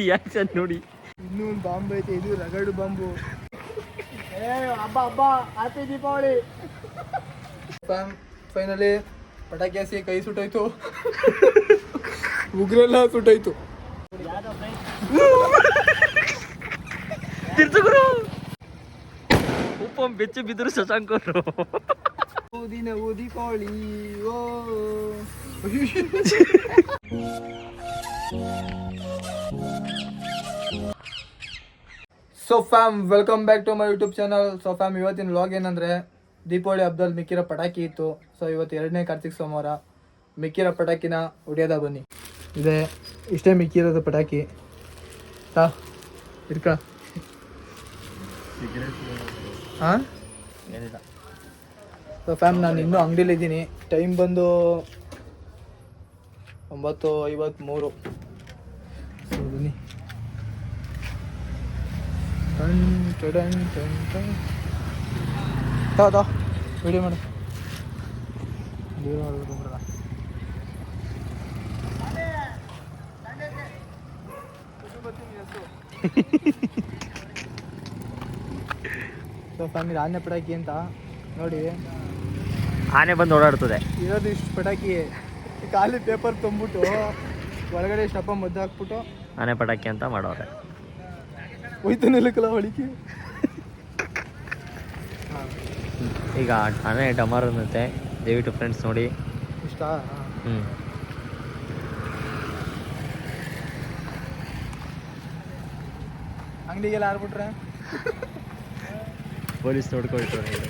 Reaction ನೋಡಿ. ಇನ್ನೂ ಒಂದು ಬಾಂಬ್ ಐತೆ ಇದು ರಗಡು ಬಾಂಬು. ಏ ಹಬ್ಬ ಹಬ್ಬ ಹ್ಯಾಪಿ ದೀಪಾವಳಿ ಫೈನಲಿ ಪಟಾಕಿ ಹಾಸಿ ಕೈ ಸುಟ್ಟೋಯ್ತು. ಉಗ್ರೆಲ್ಲ ಸುಟ್ಟೋಯ್ತು. ತಿರ್ಸುಗುರು ಉಪ್ಪಂ ಬೆಚ್ಚ ಬಿದ್ದರು ಶಶಾಂಕರು ಓದಿನ ಓ ದೀಪಾವಳಿ ಓ. So fam welcome back to my YouTube channel so fam ಇವತ್ತಿನ ವ್ಲಾಗ್ ಏನಂದ್ರೆ, ದೀಪಾವಳಿ ಹಬ್ಬದಲ್ಲಿ ಮಿಕ್ಕಿರೋ ಪಟಾಕಿ ಇತ್ತು. ಸೊ ಇವತ್ತು ಎರಡನೇ ಕಾರ್ತಿಕ್ ಸೋಮವಾರ ಮಿಕ್ಕಿರೋ ಪಟಾಕಿನ ಹೊಡಿಯೋದ ಬನ್ನಿ. ಇದೆ, ಇಷ್ಟೇ ಮಿಕ್ಕಿರೋದು ಪಟಾಕಿ. ಇರ್ಕ ಹಾಂ? ಸೊ ಫ್ಯಾಮ್ ನಾನು ಇನ್ನೂ ಅಂಗಡಿಲಿದ್ದೀನಿ. ಟೈಮ್ ಬಂದು ಒಂಬತ್ತು ಐವತ್ತ್ಮೂರು ಬನ್ನಿ ಟನ್ ಟಡನ್ ಟನ್ ಟನ್ ತಗೋ. ತಾ ವಿಡಿಯೋ ಮಾಡು. ವಿಡಿಯೋ ಮಾಡ್ಬಿಡು ಬಿಡಲ್ಲ. ಸೊ ಫ್ಯಾಮಿಲಿ ಆನೆ ಪಟಾಕಿ ಅಂತ. ನೋಡಿ. ಆನೆ ಬಂದು ಓಡಾಡ್ತದೆ. ಇರೋದು ಇಷ್ಟು ಪಟಾಕಿ. ಖಾಲಿ ಪೇಪರ್ ತುಂಬಿಟ್ಟು ಒಳಗಡೆ ಸ್ಟಪ್ಪ ಮದ್ದು ಹಾಕ್ಬಿಟ್ಟು ಆನೆ ಪಟಾಕಿ ಅಂತ ಮಾಡೋರೆ. ಹೊಳಿಕೆ ಈಗ ಆನೆ ಡಮಾರ್ ಅನ್ನತ್ತೆ. ದಯವಿಟ್ಟು ಫ್ರೆಂಡ್ಸ್ ನೋಡಿ. ಇಷ್ಟ? ಹ್ಞೂ ಅಂಗಡಿಗೆಲ್ಲ ಆರ್ಬಿಟ್ರೆ ಪೊಲೀಸ್ ನೋಡ್ಕೊಳ್ತಾರೆ.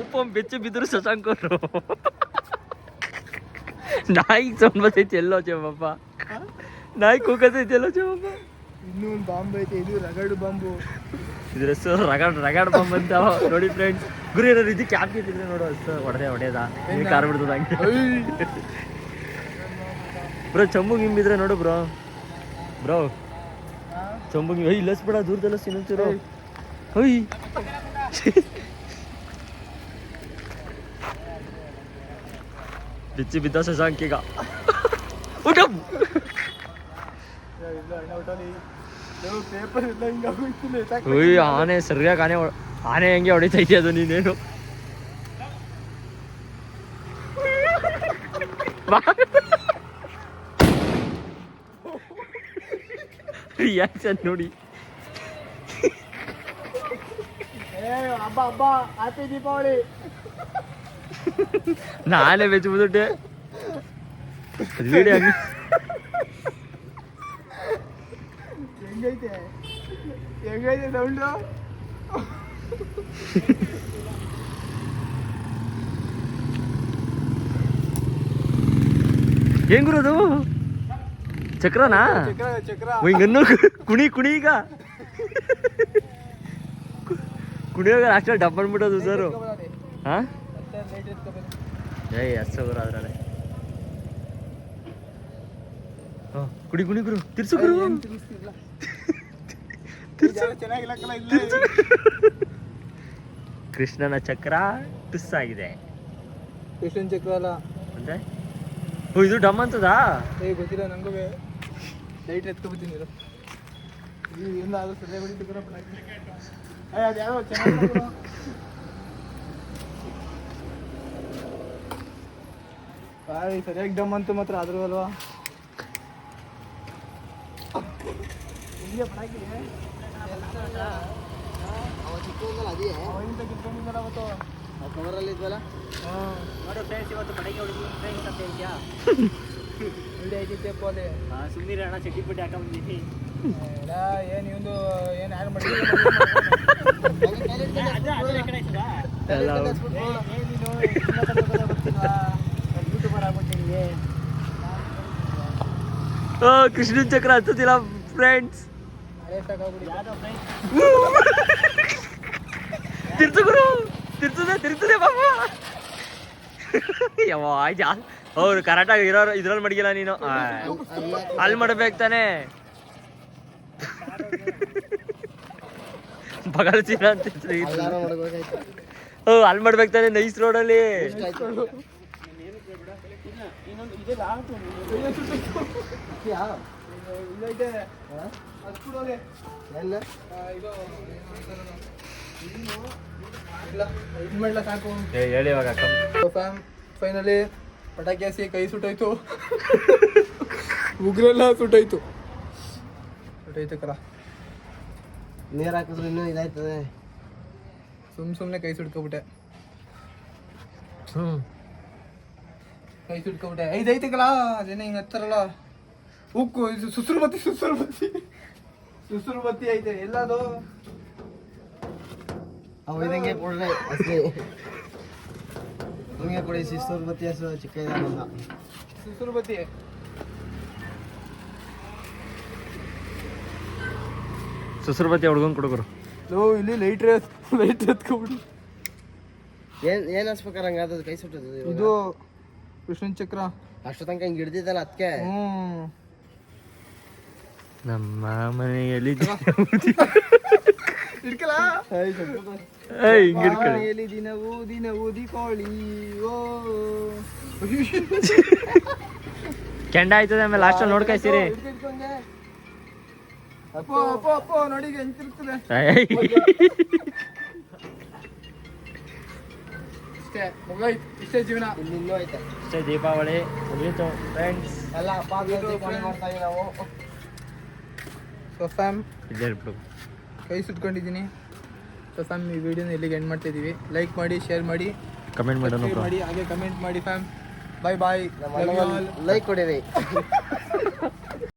ಉಪ್ಪಂ ಬೆಚ್ಚ ಬಿದ್ರು ಶಶಾಂಕರು ನಾಯಿ ಸೌಂಡ್ ಬರ್ತೈತಿ ಎಲ್ಲೋ ಚೆಮ್ಮಪ್ಪ ನಾಯಿ ಕೂಗತೈತಿ ಎಲ್ಲೋ ಚೆಮ್ಮಪ್ಪ ಇನ್ನೂ ಒಂದು ಬಾಂಬ್ ಐತೆ ಇದು ರಗಡು ಬಾಂಬು. ಇದ್ರ ಹೆಸರು ರಗಡ್ ರಗಡ್ ಬಾಂಬ್ ಅಂತ. ನೋಡಿ ಫ್ರೆಂಡ್ಸ್ ಗುರು ಏನಾದ್ರು ಇದಕ್ಕೆ ಕ್ಯಾಪ್ ಇದ್ರೆ ನೋಡು ಹೆಸರು ಹೊಡೆದೆ ಹೊಡೆಯದ. ಕಾರ್ ಬಿಡ್ತದ ಹಂಗೆ. ಬ್ರೋ ಚಂಬು ಗಿಂಬಿದ್ರೆ ನೋಡು ಬ್ರೋ. ಬ್ರೋ. ಚಂಬು ಗಿಂಬಿ ಇಲ್ಲ ಬಿಡ ದೂರದಲ್ಲ ಸಿನ್ನಂಚೂರು ಹೊಯ್ ಬಿಚ್ಚಿ ಬಿದ್ದ ಶಶಾಂಕ್ ಈಗ ಊಟ ಪೇಪರ್ ಇಲ್ಲ ಹಿಂಗೆ ಉಯ್ ಆನೆ ಸರಿಯಾಗಿ ಆನೆ ಹೊಡ್- ಆನೆ ಹೆಂಗೆ ಹೊಡಿತೈತಿ ಅದು ನೀನೇನು ರಿಯಾಕ್ಷನ್ ನೋಡಿ ಏ ಹಬ್ಬ ಹಬ್ಬ ಹ್ಯಾಪಿ ದೀಪಾವಳಿ ಹಂಗೆ ಹೆಂಗೈತೆ ಹೆಂಗೈತೆ ಸೌಂಡು ಹೆಂಗಿರೋದು ಚಕ್ರನಾ? ಚಕ್ರ ಚಕ್ರ ಹಿಂಗನ್ನು ಕುಣಿ ಕುಣಿ ಈಗ. ಕುಣಿಯೋಗ ಅಷ್ಟೇ ಡಬ್ಬನ್ಬಿಡೋದು ಸರ್ ಹಾ ಏಯ್ ಅಷ್ಟು ಗುರು ಅದ್ರಲ್ಲೇ? ಕುಡಿ ಕುಡಿ ಗುರು ತಿರ್ಸು ಗುರು. ಕೃಷ್ಣನ ಚಕ್ರ ಟಿಸ್ ಆಗಿದೆ ಕೃಷ್ಣನ್ ಚಕ್ರ ಅಲ್ಲ. ಅಂದ್ರೆ? ಓ ಇದು ಡಮ್ ಅಂತದಾ? ಏ ಗೊತ್ತಿಲ್ಲ ನನಗೂ ಲೈಟ್ ಎತ್ಕೊಬತ್ತೀನಿ ಇರು. ಇದು ಇಲ್ಲ ಅದು ಸರಿಯಾಗಿ ಅದು ಯಾರೋ ಚೆನ್ನಾಗಿ ಸರಿಯಾಗಿ ಡಮ್ ಅಂತ ಮಾತ್ರ ಆದ್ರೂ ಅಲ್ವಾ? ಸುಮ್ಮನೆ ಅಣ್ಣ ಚಟ್ಟಿ ಪಟ್ಟಿ ಹಾಕೊಂಡ್ಬಂದಿನಿ ಎಲ್ಲ ಏನು ಇವಂದು ಏನು ಯಾರು ಮಾಡಿ ಎಲ್ಲ ಕೃಷ್ಣನ್ ಚಕ್ರ ಹತ್ತದಿಲ್ಲ ಫ್ರೆಂಡ್ಸ್ ತಿರ್ಸು ಗುರು ತಿರ್ಸದೆ ತಿರ್ಸದೆ ಬಾಬಾ ಯಾವ ಜಾ ಅವ್ರು ಕರೆಕ್ಟಾಗಿ ಇರೋ ಇದ್ರಲ್ಲಿ ಮಡಗಿಲ್ಲ ನೀನು ಅಲ್ಲಿ ಮಾಡ್ಬೇಕು ತಾನೆ ಬಗಲ್ ಚೀಲ ಅಂತ. ಓ ಅಲ್ಲಿ ಮಾಡ್ಬೇಕು ತಾನೆ ನೈಸ್ ರೋಡಲ್ಲಿ ಇಲ್ಲೈತೆ ಅದು ಕೊಡೋಲೆ ಎಲ್ಲ ಇದು ಇಲ್ಲ ಇದು ಮಾಡಲ ಸಾಕು ಏ ಹೇಳಿ ಇವಾಗ ಫ್ಯಾಮ್ ಫೈನಲಿ ಪಟಾಕಿ ಹಾಸಿ ಕೈ ಸುಟ್ಟೋಯ್ತು. ಉಗ್ರೆಲ್ಲ ಸುಟ್ಟೋಯ್ತು. ಸುಟ್ಟೋಯ್ತು ಕರ. ನೀರು ಹಾಕಿದ್ರೆ ಇನ್ನೂ ಇದಾಯ್ತದೆ. ಸುಮ್ ಸುಮ್ಮನೆ ಕೈ ಸುಟ್ಕೊಬಿಟ್ಟೆ. ಹ್ಞೂ ಕೈ ಸುಟ್ಕೊಬಿಟ್ಟೆ ಐದು ಐತಕ್ಕಲ್ಲ ಜನ ಹಿಂಗೆ ಹತ್ತಾರಲ್ಲ? ಉಕ್ಕು ಇದು ಸುಸುರು ಬತ್ತಿ ಸುಸುರು ಬತ್ತಿ ಸುಸುರು ಬತ್ತಿ ಐತೆ ಎಲ್ಲದು? ಅವು ಇದಂಗೆ ಕೊಡ್ರೆ ಅಷ್ಟೇ. ನಿಮಗೆ ಕೊಡಿ ಶಿಸ್ತೂರು ಬತ್ತಿ ಹಸು ಚಿಕ್ಕ ಇದಾನಲ್ಲ ಸುಸುರು ಬತ್ತಿ ಸುಸರ್ಬತ್ತಿ ಹುಡ್ಗಂಗ್ ಕೊಡುಗರು ಲೋ ಇಲ್ಲಿ ಲೈಟ್ ರೇಸ್ ಲೈಟ್ ಎತ್ಕೊಬಿಡಿ ಏನ್ ಏನ್ ಹಚ್ಬೇಕಾರ ಹಂಗಾದ್ರೆ ಕೈ ಸುಟ್ಟದ ಇದು ಕೃಷ್ಣನ್ ಚಕ್ರ. ಅಷ್ಟು ತನಕ ಹಿಂಗೆ ಹಿಡ್ದಿದ್ದಲ್ಲ ಅದಕ್ಕೆ ಹ್ಮ್. ನಮ್ಮ ಮನೆಯಲ್ಲಿ ಇಡ್ಕಲ ಏಯ್ ಹಿಂಗ್ ಹಿಡ್ಕೊಳ್ಳಿ ಎಲ್ಲಿ ದಿನ ಊದಿನ ಕೋಳಿ ಓ. ಕೆಂಡ ಆಯ್ತದೆ ಆಮೇಲೆ ಲಾಸ್ಟ್ ನೋಡ್ಕಾಯ್ಸಿರಿ ಅಪ್ಪ ಅಪ್ಪ ಅಪ್ಪ ನೋಡಿ ಹೆಂಗ್ ತಿರುಗ್ತದೆ. ಮುಗಾಯ್ತು ಇಷ್ಟೇ ಜೀವನ. ಇನ್ನೂ ಐತೆ ಅಷ್ಟೇ ದೀಪಾವಳಿ ಮುಗೀತು ಫ್ರೆಂಡ್ಸ್ ಎಲ್ಲ ಹಬ್ಬ ಮಾಡ್ತಾ ಇದೀವಿ ನಾವು. ಸೊ ಇಲ್ಲೇ ಇರ್ಬಿಡು ಕೈ ಸುಟ್ಕೊಂಡಿದ್ದೀನಿ ಸೊಸಾಮ್ ಈ ವಿಡಿಯೋನ ಇಲ್ಲಿಗೆ ಎಂಡ್ ಮಾಡ್ತಾ ಇದೀವಿ. ಲೈಕ್ ಮಾಡಿ ಶೇರ್ ಮಾಡಿ. ಕಮೆಂಟ್ ಮಾಡಿ ಹಾಗೆ ಕಮೆಂಟ್ ಮಾಡಿ ಫ್ಯಾಮ್ ಬಾಯ್ ಬಾಯ್ ನಮ್ಮ ಲೈಕ್ ಕೊಡಿರಿ.